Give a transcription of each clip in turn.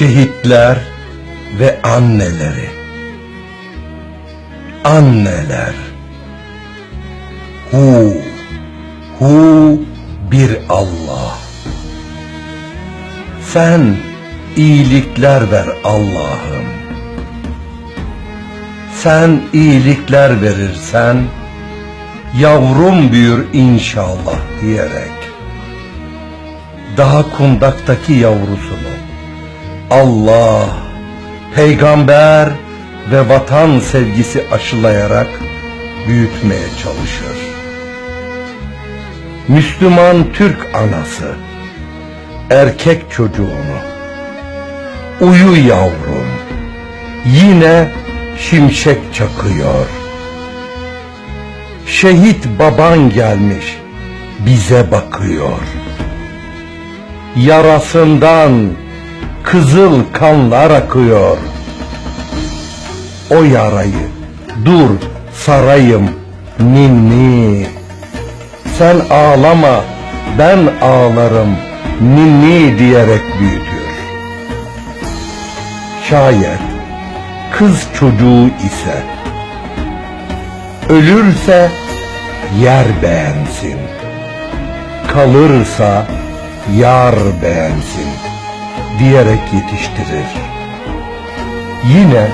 şehitler ve anneleri. Anneler. Hu, hu bir Allah. Sen iyilikler ver Allah'ım. Sen iyilikler verirsen, yavrum büyür inşallah diyerek, daha kundaktaki yavrusunu, Allah, peygamber ve vatan sevgisi aşılayarak büyütmeye çalışır. Müslüman Türk anası, erkek çocuğunu, uyu yavrum, yine şimşek çakıyor. Şehit baban gelmiş, bize bakıyor. Yarasından kızıl kanlar akıyor. O yarayı dur sarayım ninni. Sen ağlama ben ağlarım ninni diyerek büyütür. Şayet kız çocuğu ise ölürse yer beğensin. Kalırsa yar beğensin diyerek yetiştirir. Yine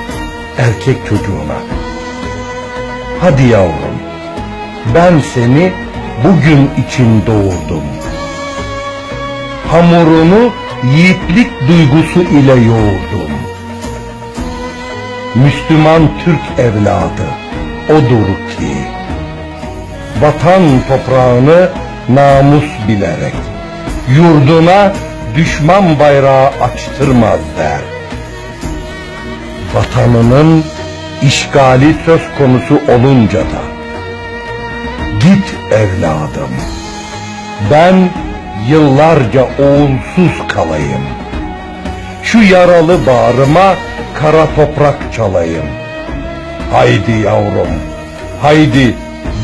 erkek çocuğuna Hadi yavrum ben seni bugün için doğurdum. Hamurunu yiğitlik duygusu ile yoğurdum. Müslüman Türk evladı odur ki vatan toprağını namus bilerek yurduna düşman bayrağı açtırmaz der. Vatanının işgali söz konusu olunca da git evladım ben yıllarca oğulsuz kalayım. Şu yaralı bağrıma kara toprak çalayım. Haydi yavrum, haydi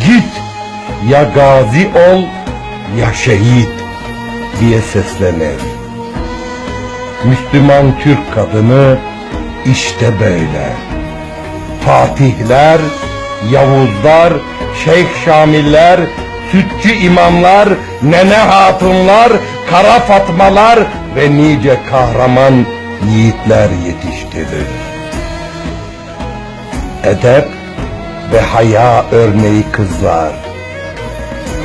git ya gazi ol ya şehit diye seslenir. Müslüman Türk kadını işte böyle. Fatihler, Yavuzlar, Şeyh Şamiller, Sütçü imamlar, Nene Hatunlar, Kara Fatmalar ve nice kahraman yiğitler yetiştirir. Edep ve haya örneği kızlar.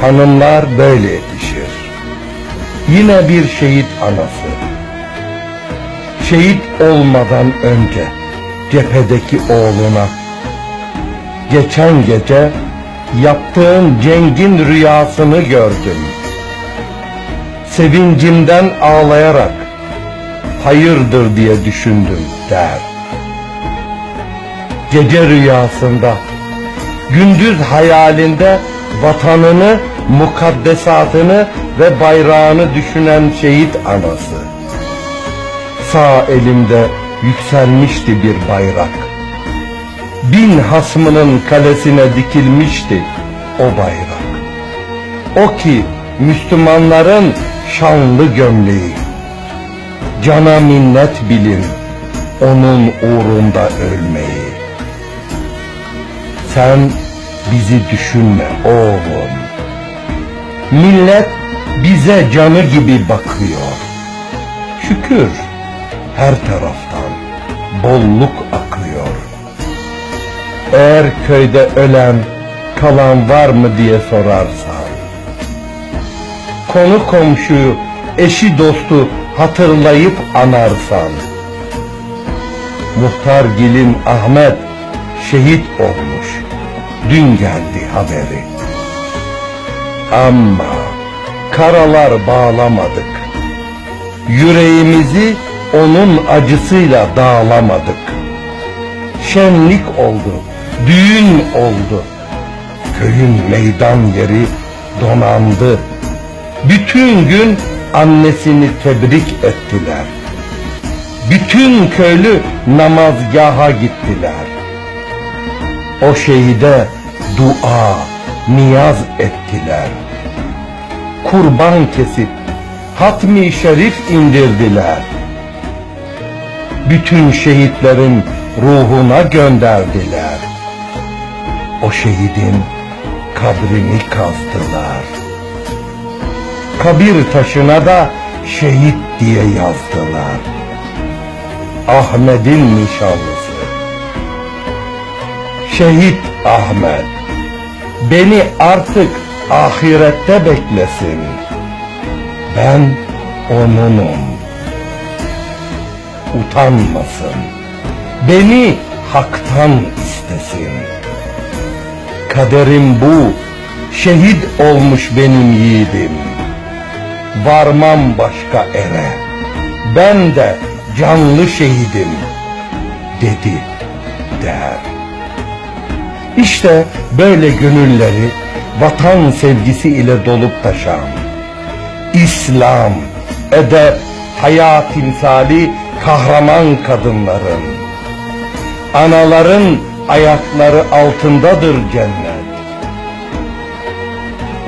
Hanımlar böyle yetişir. Yine bir şehit anası. Şehit olmadan önce cephedeki oğluna geçen gece yaptığın cengin rüyasını gördüm. Sevincimden ağlayarak hayırdır diye düşündüm der. Gece rüyasında, gündüz hayalinde vatanını, mukaddesatını ve bayrağını düşünen şehit anası. Sağ elimde yükselmişti bir bayrak. Bin hasmının kalesine dikilmişti o bayrak. O ki Müslümanların şanlı gömleği. Cana minnet bilin onun uğrunda ölmeyi. Sen bizi düşünme oğlum. Millet bize canı gibi bakıyor. Şükür her taraftan bolluk akıyor. Eğer köyde ölen kalan var mı diye sorarsan Konu komşuyu eşi dostu hatırlayıp anarsan Muhtar Gil'in Ahmet şehit olmuş Dün geldi haberi Ama karalar bağlamadık Yüreğimizi onun acısıyla dağlamadık Şenlik oldu, düğün oldu Köyün meydan yeri donandı Bütün gün annesini tebrik ettiler bütün köylü namazgaha gittiler. O şehide dua, niyaz ettiler. Kurban kesip hatmi şerif indirdiler. Bütün şehitlerin ruhuna gönderdiler. O şehidin kabrini kazdılar. Kabir taşına da şehit diye yazdılar. Ahmet'in nişanlısı. Şehit Ahmet. Beni artık ahirette beklesin. Ben onunum. Utanmasın. Beni haktan istesin. Kaderim bu. Şehit olmuş benim yiğidim. Varmam başka ere. Ben de canlı şehidim. Dedi der. İşte böyle gönülleri vatan sevgisi ile dolup taşan, İslam, edep, hayat timsali kahraman kadınların, anaların ayakları altındadır cennet.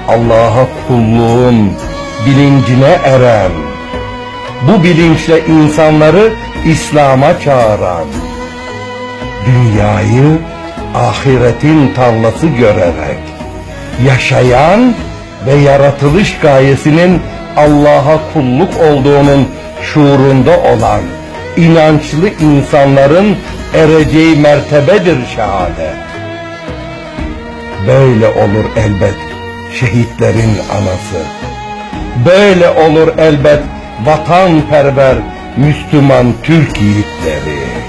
Allah'a kulluğun bilincine eren, bu bilinçle insanları İslam'a çağıran, dünyayı ahiretin tarlası görerek yaşayan ve yaratılış gayesinin Allah'a kulluk olduğunun şuurunda olan inançlı insanların ereceği mertebedir şehadet. Böyle olur elbet şehitlerin anası. Böyle olur elbet vatanperver Müslüman Türk yiğitleri.